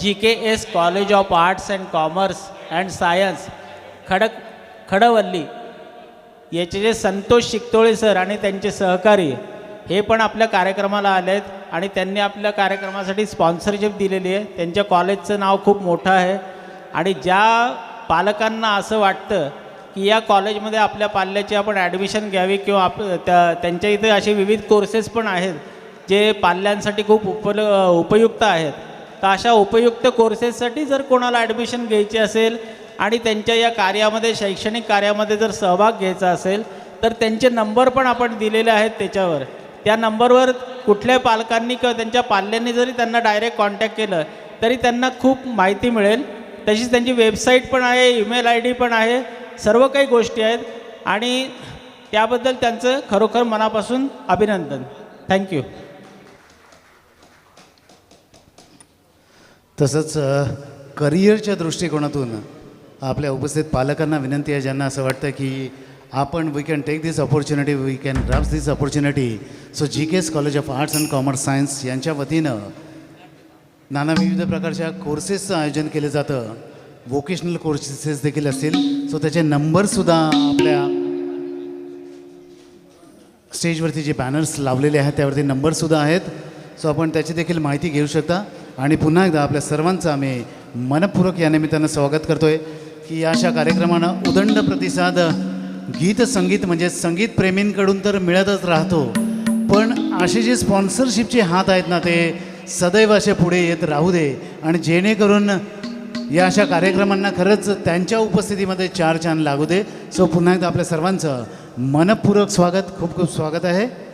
G K S college of arts and commerce and science Khadak Khadavali याचे जे Santosh शिकतोळे sir आणि त्यांचे सहकारी हे पण आपल्या कार्यक्रमाला आले आहेत आणि त्यांनी आपल्या कार्यक्रमासाठी स्पॉन्सरशिप दिलेली आहे. त्यांच्या कॉलेजचं नाव खूप मोठं आहे. आणि ज्या पालकांना असं वाटतं की या कॉलेजमध्ये आपल्या पाल्याची आपण ॲडमिशन घ्यावी किंवा आप त्या त्यांच्या इथे असे विविध कोर्सेस पण आहेत जे पाल्यांसाठी खूप उपल उपयुक्त आहेत. तर अशा उपयुक्त कोर्सेससाठी जर कोणाला ॲडमिशन घ्यायची असेल आणि त्यांच्या या कार्यामध्ये शैक्षणिक कार्यामध्ये जर सहभाग घ्यायचा असेल तर त्यांचे नंबर पण आपण दिलेले आहेत त्याच्यावर. त्या नंबरवर कुठल्या पालकांनी किंवा त्यांच्या पाल्यांनी जरी त्यांना डायरेक्ट कॉन्टॅक्ट केलं तरी त्यांना खूप माहिती मिळेल. तशीच त्यांची वेबसाईट पण आहे ईमेल आय डी पण आहे सर्व काही गोष्टी आहेत. आणि त्याबद्दल त्यांचं खरोखर मनापासून अभिनंदन. थँक्यू तसंच करिअरच्या दृष्टिकोनातून आपल्या उपस्थित पालकांना विनंती आहे ज्यांना असं वाटतं की आपण we can take this opportunity we can grasp this opportunity so G K S college of arts and commerce science यांच्या वतीनं नाना विविध प्रकारच्या कोर्सेसचं आयोजन केलं जातं. वोकेशनल कोर्सेस देखील असतील. सो त्याचे नंबरसुद्धा आपल्या स्टेजवरती जे बॅनर्स लावलेले आहेत त्यावरती नंबरसुद्धा आहेत. सो आपण त्याची देखील माहिती घेऊ शकता. आणि पुन्हा एकदा आपल्या सर्वांचं आम्ही मनपूर्वक या निमित्तानं स्वागत करतोय. की या अशा कार्यक्रमानं उदंड प्रतिसाद गीत संगीत म्हणजे संगीत प्रेमींकडून तर मिळतच राहतो. पण असे जे स्पॉन्सरशिपचे हात आहेत ना ते सदैव असे पुढे येत राहू दे. आणि जेणेकरून या अशा कार्यक्रमांना खरंच त्यांच्या उपस्थितीमध्ये चार चांद लागू दे. सो पुन्हा एकदा आपल्या सर्वांचं मनपूर्वक स्वागत. खूप खूप स्वागत आहे.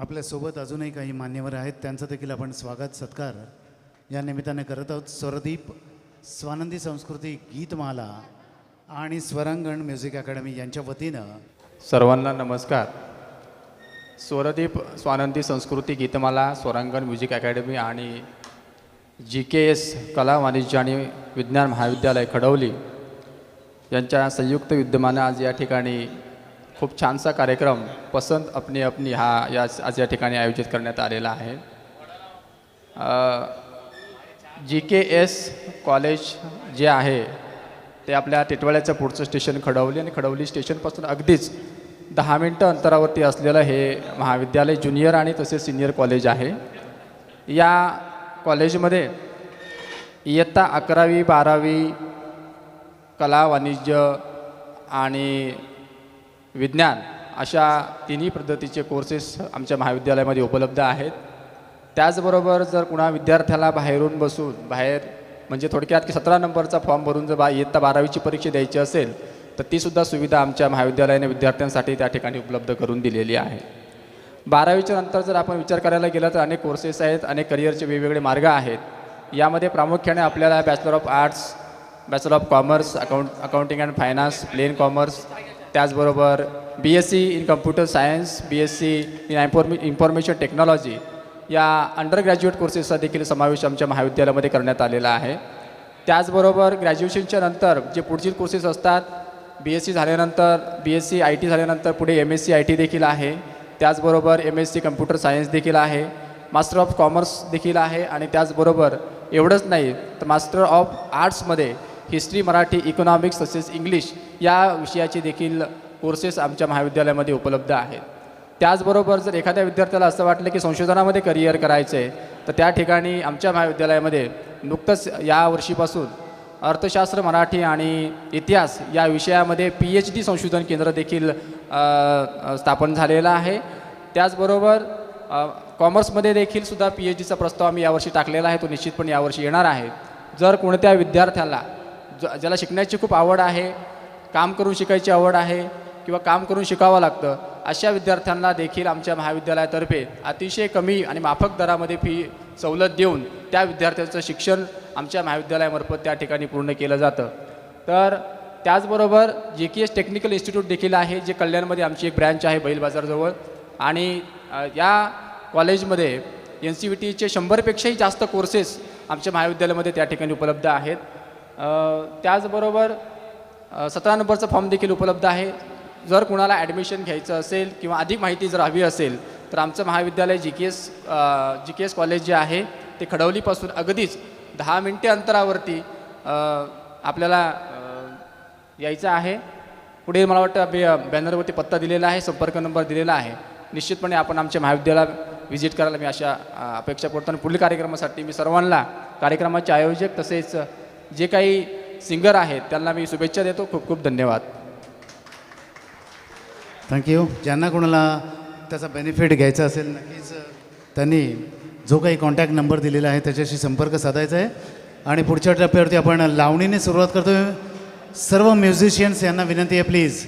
आपल्यासोबत अजूनही काही मान्यवर आहेत. त्यांचं देखील आपण स्वागत सत्कार या निमित्ताने करत आहोत. स्वरदीप स्वानंदी संस्कृती गीतमाला आणि स्वरांगण म्युझिक अकॅडमी यांच्या वतीनं सर्वांना नमस्कार. स्वरदीप स्वानंदी संस्कृती गीतमाला स्वरांगण म्युझिक अकॅडमी आणि जी के एस कला वाणिज्य आणि विज्ञान महाविद्यालय खडवली यांच्या संयुक्त विद्यमानं आज या ठिकाणी खूप छानसा कार्यक्रम पसंत अपनी अपनी हा या आज या ठिकाणी आयोजित करण्यात आलेला आहे. जी के एस कॉलेज जे आहे ते आपल्या टिटवाळ्याचं पुढचं स्टेशन खडवली आणि खडवली स्टेशनपासून अगदीच दहा मिनटं अंतरावरती असलेलं हे महाविद्यालय ज्युनियर आणि तसेच सिनियर कॉलेज आहे. या कॉलेजमध्ये इयत्ता अकरावी बारावी कला वाणिज्य आणि विज्ञान अशा तिन्ही पद्धतीचे कोर्सेस आमच्या महाविद्यालयामध्ये उपलब्ध आहेत. त्याचबरोबर जर कुणा विद्यार्थ्याला बाहेरून बसून बाहेर म्हणजे थोडक्यात की सतरा नंबरचा फॉर्म भरून जर बा इयत्ता बारावीची परीक्षा द्यायची असेल तर तीसुद्धा सुविधा आमच्या महाविद्यालयाने विद्यार्थ्यांसाठी त्या ठिकाणी उपलब्ध करून दिलेली आहे. बारावीच्या नंतर जर आपण विचार करायला गेला तर अनेक कोर्सेस आहेत अनेक करिअरचे वेगवेगळे मार्ग आहेत. यामध्ये प्रामुख्याने आपल्याला bachelor of arts bachelor of commerce account accounting and finance plain commerce त्याचबरोबर B S C in computer science B S C in inform information technology या अंडर ग्रॅज्युएट कोर्सेसचा देखील समावेश आमच्या महाविद्यालयामध्ये करण्यात आलेला आहे. त्याचबरोबर ग्रॅज्युएशनच्या नंतर जे पुढचे कोर्सेस असतात बी एस सी झाल्यानंतर B S C I T झाल्यानंतर पुढे M S C I T देखील आहे. त्याचबरोबर M S C computer science देखील आहे. मास्टर ऑफ कॉमर्स देखील आहे आणि त्याचबरोबर एवढंच नाही तर मास्टर ऑफ आर्ट्समध्ये हिस्ट्री मराठी इकॉनॉमिक्स तसेच इंग्लिश या विषयाचे देखील कोर्सेस आमच्या महाविद्यालयामध्ये उपलब्ध आहेत. त्याचबरोबर जर एखाद्या विद्यार्थ्याला असं वाटलं की संशोधनामध्ये करिअर करायचं आहे तर त्या ठिकाणी आमच्या महाविद्यालयामध्ये नुकतंच या वर्षीपासून अर्थशास्त्र मराठी आणि इतिहास या विषयामध्ये पी एच डी संशोधन केंद्र देखील स्थापन झालेलं आहे. त्याचबरोबर कॉमर्समध्ये देखील सुद्धा पी एच डीचा प्रस्ताव आम्ही यावर्षी टाकलेला आहे तो निश्चितपणे यावर्षी येणार आहे. जर कोणत्या विद्यार्थ्याला ज्याला शिकण्याची खूप आवड आहे काम करून शिकायची आवड आहे किंवा काम करून शिकावं लागतं अशा विद्यार्थ्यांना देखील आमच्या महाविद्यालयातर्फे अतिशय कमी आणि माफक दरामध्ये फी सवलत देऊन त्या विद्यार्थ्यांचं शिक्षण आमच्या महाविद्यालयामार्फत त्या ठिकाणी पूर्ण केलं जातं. तर त्याचबरोबर जे के एस टेक्निकल इन्स्टिट्यूट देखील आहे जे कल्याणमध्ये आमची एक ब्रँच आहे बैल बाजारजवळ आणि या कॉलेजमध्ये एन सी व्ही टीचे शंभरपेक्षाही जास्त कोर्सेस आमच्या महाविद्यालयामध्ये त्या ठिकाणी उपलब्ध आहेत. त्याचबरोबर सतरा नंबरचा फॉर्म देखील उपलब्ध आहे. जर कुणाला ॲडमिशन घ्यायचं असेल किंवा अधिक माहिती जर हवी असेल तर आमचं महाविद्यालय G K S G K S college जे आहे ते खडवलीपासून अगदीच दहा मिनटे अंतरावरती आपल्याला यायचं आहे. पुढे मला वाटतं बे बॅनरवरती पत्ता दिलेला आहे संपर्क नंबर दिलेला आहे. निश्चितपणे आपण आमच्या महाविद्यालयाला व्हिजिट करायला मी अशा अपेक्षा करतो. आणि पुढील कार्यक्रमासाठी मी सर्वांना कार्यक्रमाचे आयोजक तसेच जे काही सिंगर आहेत त्यांना मी शुभेच्छा देतो. खूप खूप धन्यवाद. थँक्यू ज्यांना कोणाला त्याचा बेनिफिट घ्यायचा असेल नक्कीच त्यांनी जो काही कॉन्टॅक्ट नंबर दिलेला आहे त्याच्याशी संपर्क साधायचा आहे. आणि पुढच्या टप्प्यावरती आपण लावणीने सुरुवात करतोय. सर्व म्युझिशियन्स यांना विनंती आहे प्लीज